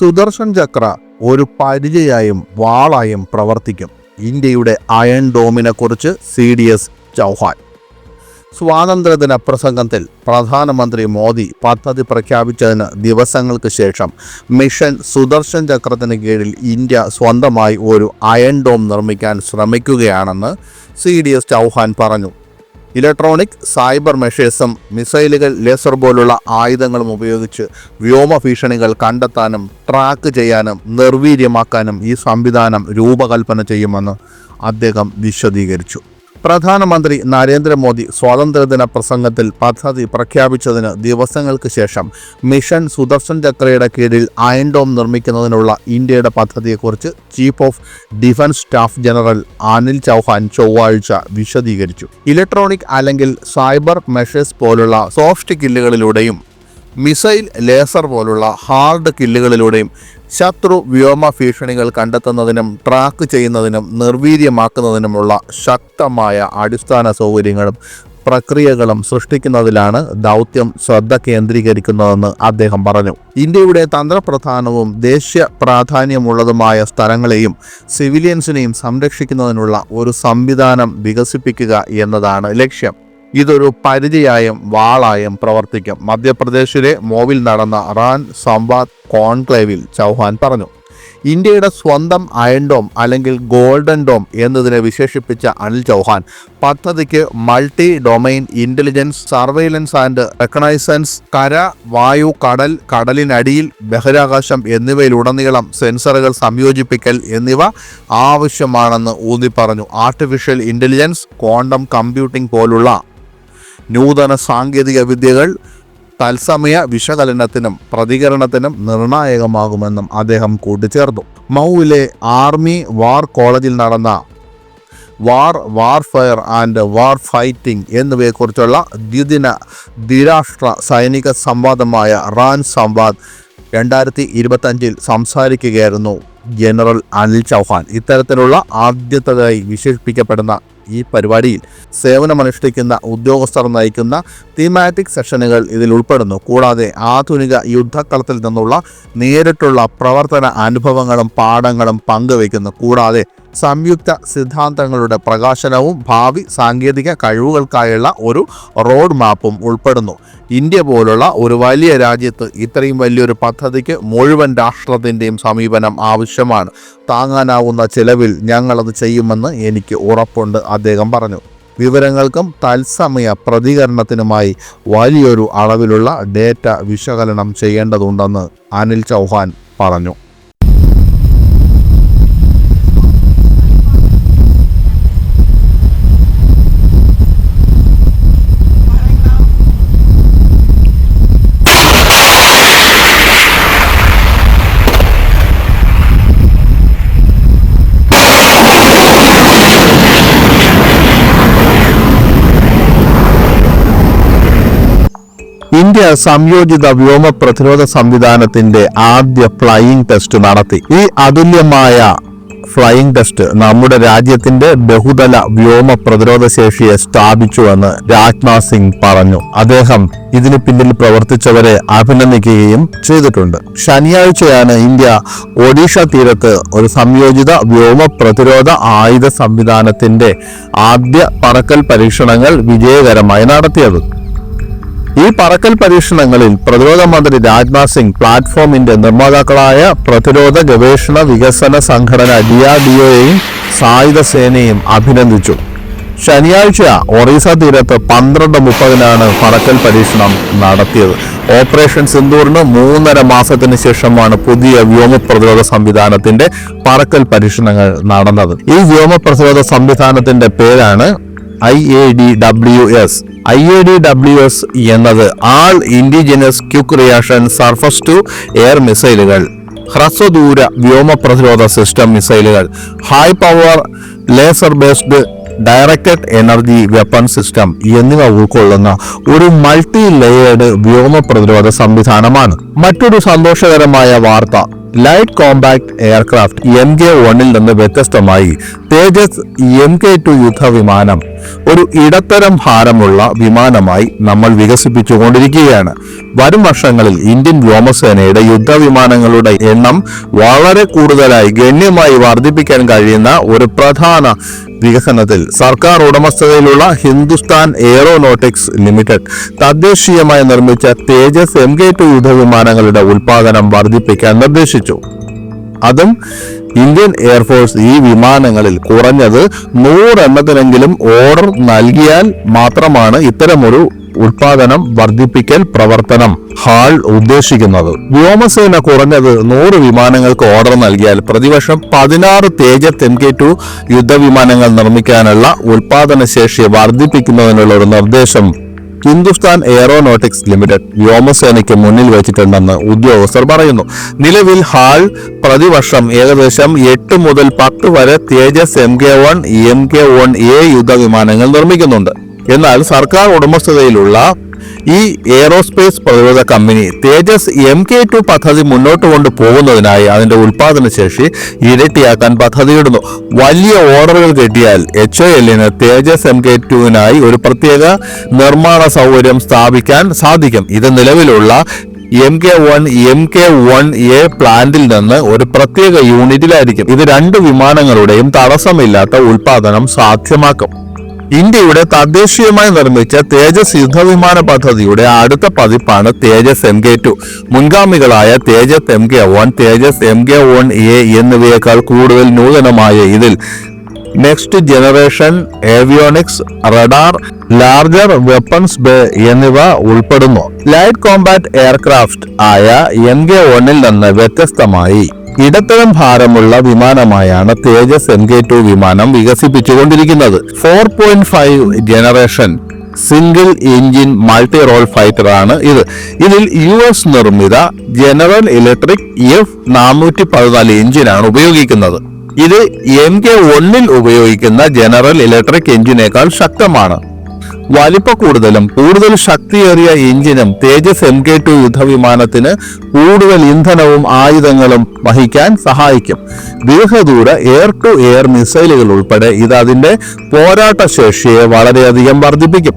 സുദർശൻ ചക്ര ഒരു പരിചയായും വാളായും പ്രവർത്തിക്കും. ഇന്ത്യയുടെ അയൺ ഡോമിനെ കുറിച്ച് സി ഡി എസ് ചൗഹാൻ. സ്വാതന്ത്ര്യദിന പ്രസംഗത്തിൽ പ്രധാനമന്ത്രി മോദി പദ്ധതി പ്രഖ്യാപിച്ചതിന് ദിവസങ്ങൾക്ക് ശേഷം മിഷൻ സുദർശൻ ചക്രത്തിന് കീഴിൽ ഇന്ത്യ സ്വന്തമായി ഒരു അയൺ ഡോം നിർമ്മിക്കാൻ ശ്രമിക്കുകയാണെന്ന് സി ഡി എസ് ചൗഹാൻ പറഞ്ഞു. ഇലക്ട്രോണിക് സൈബർ മെഷേഴ്സും മിസൈലുകൾ ലേസർ പോലുള്ള ആയുധങ്ങളും ഉപയോഗിച്ച് വ്യോമ ഭീഷണികൾ കണ്ടെത്താനും ട്രാക്ക് ചെയ്യാനും നിർവീര്യമാക്കാനും ഈ സംവിധാനം രൂപകൽപ്പന ചെയ്യുമെന്ന് അദ്ദേഹം വിശദീകരിച്ചു. പ്രധാനമന്ത്രി നരേന്ദ്രമോദി സ്വാതന്ത്ര്യദിന പ്രസംഗത്തിൽ പദ്ധതി പ്രഖ്യാപിച്ചതിന് ദിവസങ്ങൾക്ക് ശേഷം മിഷൻ സുദർശൻ ചക്രയുടെ കീഴിൽ അയൺ നിർമ്മിക്കുന്നതിനുള്ള ഇന്ത്യയുടെ പദ്ധതിയെക്കുറിച്ച് chief of defence staff general Anil Chauhan ചൊവ്വാഴ്ച വിശദീകരിച്ചു. ഇലക്ട്രോണിക് അല്ലെങ്കിൽ സൈബർ മെഷേഴ്സ് പോലുള്ള സോഫ്റ്റ് കില്ലുകളിലൂടെയും മിസൈൽ ലേസർ പോലുള്ള ഹാർഡ് കില്ലുകളിലൂടെയും ശത്രു വ്യോമ ഭീഷണികൾ കണ്ടെത്തുന്നതിനും ട്രാക്ക് ചെയ്യുന്നതിനും നിർവീര്യമാക്കുന്നതിനുമുള്ള ശക്തമായ അടിസ്ഥാന സൗകര്യങ്ങളും പ്രക്രിയകളും സൃഷ്ടിക്കുന്നതിലാണ് ദൗത്യം ശ്രദ്ധ കേന്ദ്രീകരിക്കുന്നതെന്ന് അദ്ദേഹം പറഞ്ഞു. ഇന്ത്യയുടെ തന്ത്രപ്രധാനവും ദേശീയ പ്രാധാന്യമുള്ളതുമായ സ്ഥലങ്ങളെയും സിവിലിയൻസിനെയും സംരക്ഷിക്കുന്നതിനുള്ള ഒരു സംവിധാനം വികസിപ്പിക്കുക എന്നതാണ് ലക്ഷ്യം. ഇതൊരു പരിചയായും വാളായും പ്രവർത്തിക്കും. മധ്യപ്രദേശിലെ മോവിൽ നടന്ന റാൻ സംവാദ് കോൺക്ലേവിൽ ചൗഹാൻ പറഞ്ഞു ഇന്ത്യയുടെ സ്വന്തം അയൺ ഡോം അല്ലെങ്കിൽ ഗോൾഡൻ ഡോം എന്നതിനെ വിശേഷിപ്പിച്ച അനിൽ ചൗഹാൻ പദ്ധതിക്ക് multi domain intelligence surveillance and reconnaissance കര വായു കടൽ കടലിനടിയിൽ ബഹിരാകാശം എന്നിവയിലുടനീളം സെൻസറുകൾ സംയോജിപ്പിക്കൽ എന്നിവ ആവശ്യമാണെന്ന് ഊന്നി പറഞ്ഞു ആർട്ടിഫിഷ്യൽ ഇന്റലിജൻസ് ക്വാണ്ടം കമ്പ്യൂട്ടിംഗ് പോലുള്ള നൂതന സാങ്കേതിക വിദ്യകൾ തത്സമയ വിശകലനത്തിനും പ്രതികരണത്തിനും നിർണായകമാകുമെന്നും അദ്ദേഹം കൂട്ടിച്ചേർത്തു. മൗവിലെ ആർമി വാർ കോളേജിൽ നടന്ന war warfare and war fighting എന്നിവയെക്കുറിച്ചുള്ള ദ്വിദിന ദ്വിരാഷ്ട്ര സൈനിക സംവാദമായ റാൻ സംവാദ് രണ്ടായിരത്തി ഇരുപത്തഞ്ചിൽ സംസാരിക്കുകയായിരുന്നു ജനറൽ അനിൽ ചൗഹാൻ. ഇത്തരത്തിലുള്ള ആദ്യത്തതായി വിശേഷിപ്പിക്കപ്പെടുന്ന ഈ പരിപാടിയിൽ സേവനമനുഷ്ഠിക്കുന്ന ഉദ്യോഗസ്ഥർ നയിക്കുന്ന തീമാറ്റിക് സെഷനുകൾ ഇതിൽ ഉൾപ്പെടുന്നു. കൂടാതെ ആധുനിക യുദ്ധക്കളത്തിൽ നിന്നുള്ള നേരിട്ടുള്ള പ്രവർത്തന അനുഭവങ്ങളും പാഠങ്ങളും പങ്കുവയ്ക്കുന്നു. കൂടാതെ സംയുക്ത സിദ്ധാന്തങ്ങളുടെ പ്രകാശനവും ഭാവി സാങ്കേതിക കഴിവുകൾക്കായുള്ള ഒരു റോഡ് മാപ്പും ഉൾപ്പെടുന്നു. ഇന്ത്യ പോലുള്ള ഒരു വലിയ രാജ്യത്ത് ഇത്രയും വലിയൊരു പദ്ധതിക്ക് മുഴുവൻ രാഷ്ട്രത്തിന്റെയും സമീപനം ആവശ്യമാണ്. താങ്ങാനാവുന്ന ചിലവിൽ ഞങ്ങളത് ചെയ്യുമെന്ന് എനിക്ക് ഉറപ്പുണ്ട് അദ്ദേഹം പറഞ്ഞു. വിവരങ്ങൾക്കും തത്സമയ പ്രതികരണത്തിനുമായി വലിയൊരു അളവിലുള്ള ഡേറ്റ വിശകലനം ചെയ്യേണ്ടതുണ്ടെന്ന് അനിൽ ചൗഹാൻ പറഞ്ഞു. ഇന്ത്യ സംയോജിത വ്യോമ പ്രതിരോധ സംവിധാനത്തിന്റെ ആദ്യ ഫ്ലൈയിങ് ടെസ്റ്റ് നടത്തി. ഈ അതുല്യമായ ഫ്ലൈയിങ് ടെസ്റ്റ് നമ്മുടെ രാജ്യത്തിന്റെ ബഹുതല വ്യോമ പ്രതിരോധ ശേഷിയെ സ്ഥാപിച്ചുവെന്ന് രാജ്നാഥ് സിംഗ് പറഞ്ഞു. അദ്ദേഹം ഇതിനു പിന്നിൽ പ്രവർത്തിച്ചവരെ അഭിനന്ദിക്കുകയും ചെയ്തിട്ടുണ്ട്. ശനിയാഴ്ചയാണ് ഇന്ത്യ ഒഡീഷ തീരത്ത് ഒരു സംയോജിത വ്യോമ പ്രതിരോധ ആയുധ സംവിധാനത്തിന്റെ ആദ്യ പറക്കൽ പരീക്ഷണങ്ങൾ വിജയകരമായി നടത്തിയത്. ഈ പറക്കൽ പരീക്ഷണങ്ങളിൽ പ്രതിരോധ മന്ത്രി രാജ്നാഥ് സിംഗ് പ്ലാറ്റ്ഫോമിന്റെ നിർമ്മാതാക്കളായ പ്രതിരോധ ഗവേഷണ വികസന സംഘടന ഡിആർഡിഒയെയും സായുധ സേനയും അഭിനന്ദിച്ചു. ശനിയാഴ്ച ഒറീസ തീരത്ത് പന്ത്രണ്ട് മുപ്പതിനാണ് പറക്കൽ പരീക്ഷണം നടത്തിയത്. ഓപ്പറേഷൻ സിന്ദൂറിന് മൂന്നര മാസത്തിന് ശേഷമാണ് പുതിയ വ്യോമ പ്രതിരോധ സംവിധാനത്തിന്റെ പറക്കൽ പരീക്ഷണങ്ങൾ നടന്നത്. ഈ വ്യോമ പ്രതിരോധ സംവിധാനത്തിന്റെ പേരാണ് I A D W S I A D W S എന്നത് all indigenous quick reaction surface to air മിസൈലുകൾ ഹ്രസ്വദൂര വ്യോമ പ്രതിരോധ സിസ്റ്റം മിസൈലുകൾ. High power laser based directed energy weapon system എന്നിവ ഉൾക്കൊള്ളുന്ന ഒരു മൾട്ടി ലെയേർഡ് വ്യോമ പ്രതിരോധ സംവിധാനമാണ്. മറ്റൊരു സന്തോഷകരമായ വാർത്ത light compact aircraft M K വണ്ണിൽ നിന്ന് വ്യത്യസ്തമായി. തേജസ് എം കെ ടു യുദ്ധവിമാനം ഒരു ഇടത്തരം ഭാരമുള്ള വിമാനമായി നമ്മൾ വികസിപ്പിച്ചുകൊണ്ടിരിക്കുകയാണ്. വരും വർഷങ്ങളിൽ ഇന്ത്യൻ വ്യോമസേനയുടെ യുദ്ധവിമാനങ്ങളുടെ എണ്ണം വളരെ കൂടുതലായി ഗണ്യമായി വർദ്ധിപ്പിക്കാൻ കഴിയുന്ന ഒരു പ്രധാന വികസനത്തിൽ സർക്കാർ ഉടമസ്ഥതയിലുള്ള ഹിന്ദുസ്ഥാൻ എയറോനോട്ടിക്സ് ലിമിറ്റഡ് തദ്ദേശീയമായി നിർമ്മിച്ച തേജസ് എം കെ ടു യുദ്ധവിമാനങ്ങളുടെ ഉൽപാദനം വർദ്ധിപ്പിക്കാൻ നിർദ്ദേശിച്ചു. അതും ഇന്ത്യൻ എയർഫോഴ്സ് ഈ വിമാനങ്ങളിൽ കുറഞ്ഞത് നൂറെണ്ണത്തിനെങ്കിലും ഓർഡർ നൽകിയാൽ മാത്രമാണ് ഇത്തരമൊരു ഉൽപാദനം വർദ്ധിപ്പിക്കൽ പ്രവർത്തനം ഹാൾ ഉദ്ദേശിക്കുന്നത്. വ്യോമസേന കുറഞ്ഞത് നൂറ് വിമാനങ്ങൾക്ക് ഓർഡർ നൽകിയാൽ പ്രതിവർഷം പതിനാറ് തേജസ് എം കെ ടു യുദ്ധവിമാനങ്ങൾ നിർമ്മിക്കാനുള്ള ഉൽപാദന ശേഷി വർദ്ധിപ്പിക്കുന്നതിനുള്ള ഒരു നിർദ്ദേശം ഹിന്ദുസ്ഥാൻ എയറോനോട്ടിക്സ് ലിമിറ്റഡ് വ്യോമസേനയ്ക്ക് മുന്നിൽ വെച്ചിട്ടുണ്ടെന്ന് ഉദ്യോഗസ്ഥർ പറയുന്നു. നിലവിൽ ഹാൾ പ്രതിവർഷം ഏകദേശം എട്ട് മുതൽ പത്ത് വരെ Tejas M K one M K one A യുദ്ധവിമാനങ്ങൾ നിർമ്മിക്കുന്നുണ്ട്. എന്നാൽ സർക്കാർ ഉടമസ്ഥതയിലുള്ള ഈ എയറോസ്പേസ് പ്രതിരോധ company Tejas M K two പദ്ധതി മുന്നോട്ട് കൊണ്ടുപോകുന്നതിനായി അതിന്റെ അതിന്റെ ശേഷി ഇരട്ടിയാക്കാൻ പദ്ധതിയിടുന്നു. വലിയ ഓർഡറുകൾ കിട്ടിയാൽ എച്ച് ഒ എല്ലിന് തേജസ് എം കെ ടുവിനായി ഒരു പ്രത്യേക നിർമ്മാണ സൗകര്യം സ്ഥാപിക്കാൻ സാധിക്കും. ഇത് നിലവിലുള്ള M K one M K one A പ്ലാന്റിൽ നിന്ന് ഒരു പ്രത്യേക യൂണിറ്റിലായിരിക്കും ഇത് രണ്ട് വിമാനങ്ങളുടെയും തടസ്സമില്ലാത്ത ഉൽപാദനം സാധ്യമാക്കും. ഇന്ത്യയുടെ തദ്ദേശീയമായി നിർമ്മിച്ച തേജസ് യുദ്ധവിമാന പദ്ധതിയുടെ അടുത്ത പതിപ്പാണ് തേജസ് എം കെ ടു. മുൻഗാമികളായ Tejas M K one Tejas M K one A എന്നിവയേക്കാൾ കൂടുതൽ നൂതനമായ ഇതിൽ next generation avionics radar larger weapons bay എന്നിവ ഉൾപ്പെടുന്നു. ലൈറ്റ് കോമ്പാറ്റ് എയർക്രാഫ്റ്റ് ആയ എം കെ വണ്ണിൽ നിന്ന് വ്യത്യസ്തമായി. ഇടത്തരം ഭാരമുള്ള വിമാനമായാണ് തേജസ് എം കെ ടു വിമാനം വികസിപ്പിച്ചുകൊണ്ടിരിക്കുന്നത്. Four point five generation single engine multi role fighter ആണ് ഇത്. ഇതിൽ യു എസ് നിർമ്മിത ജനറൽ ഇലക്ട്രിക് എഫ് നാനൂറ്റി പതിനാല് എഞ്ചിനാണ് ഉപയോഗിക്കുന്നത്. ഇത് എം കെ ഒന്നിൽ ഉപയോഗിക്കുന്ന ജനറൽ ഇലക്ട്രിക് എഞ്ചിനേക്കാൾ ശക്തമാണ്. വലിപ്പ കൂടുതലും കൂടുതൽ ശക്തിയേറിയ എഞ്ചിനും തേജസ് എം കെ ടു യുദ്ധവിമാനത്തിന് കൂടുതൽ ഇന്ധനവും ആയുധങ്ങളും വഹിക്കാൻ സഹായിക്കും. ദീർഘദൂര എയർ ടു എയർ മിസൈലുകൾ ഉൾപ്പെടെ ഇത് അതിന്റെ പോരാട്ട ശേഷിയെ വളരെയധികം വർദ്ധിപ്പിക്കും.